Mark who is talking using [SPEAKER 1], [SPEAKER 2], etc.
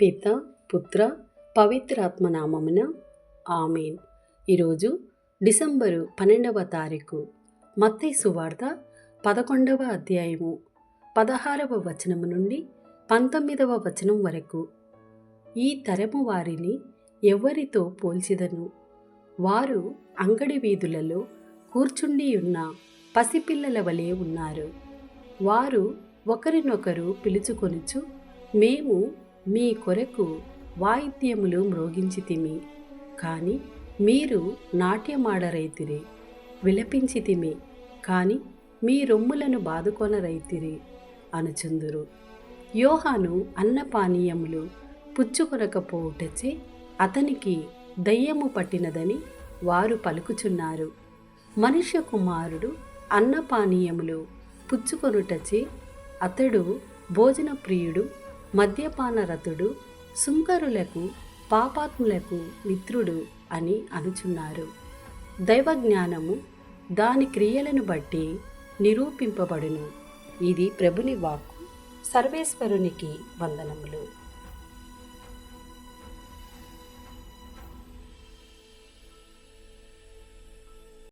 [SPEAKER 1] పిత పుత్ర పవిత్రాత్మ నామమున ఆమెన్. ఈరోజు డిసెంబరు పన్నెండవ తారీఖు. మత్తయి సువార్త పదకొండవ అధ్యాయము పదహారవ వచనము నుండి పంతొమ్మిదవ వచనం వరకు. ఈ తరము వారిని ఎవరితో పోల్చిదను. వారు అంగడి వీధులలో కూర్చుండి ఉన్న పసిపిల్లల వలె ఉన్నారు. వారు ఒకరినొకరు పిలుచుకొనుచు మేము మీ కొరకు వాయిద్యములు మ్రోగించితిమి కానీ మీరు నాట్యమాడరైతిరి విలపించితిమి కానీ మీ రొమ్ములను బాదుకొనరైతిరి అనుచుందురు. యోహాను అన్నపానీయములు పుచ్చుకొనకపోవుటచే అతనికి దయ్యము పట్టినదని వారు పలుకుచున్నారు. మనుష్య కుమారుడు అన్నపానీయములు పుచ్చుకొనుటచే అతడు భోజన ప్రియుడు మద్యపాన రథుడు సుంకరులకు పాపాత్ములకు మిత్రుడు అని అనుచున్నారు. దైవజ్ఞానము దాని క్రియలను బట్టి నిరూపింపబడును. ఇది ప్రభుని వాక్కు సర్వేశ్వరునికి వందనములు.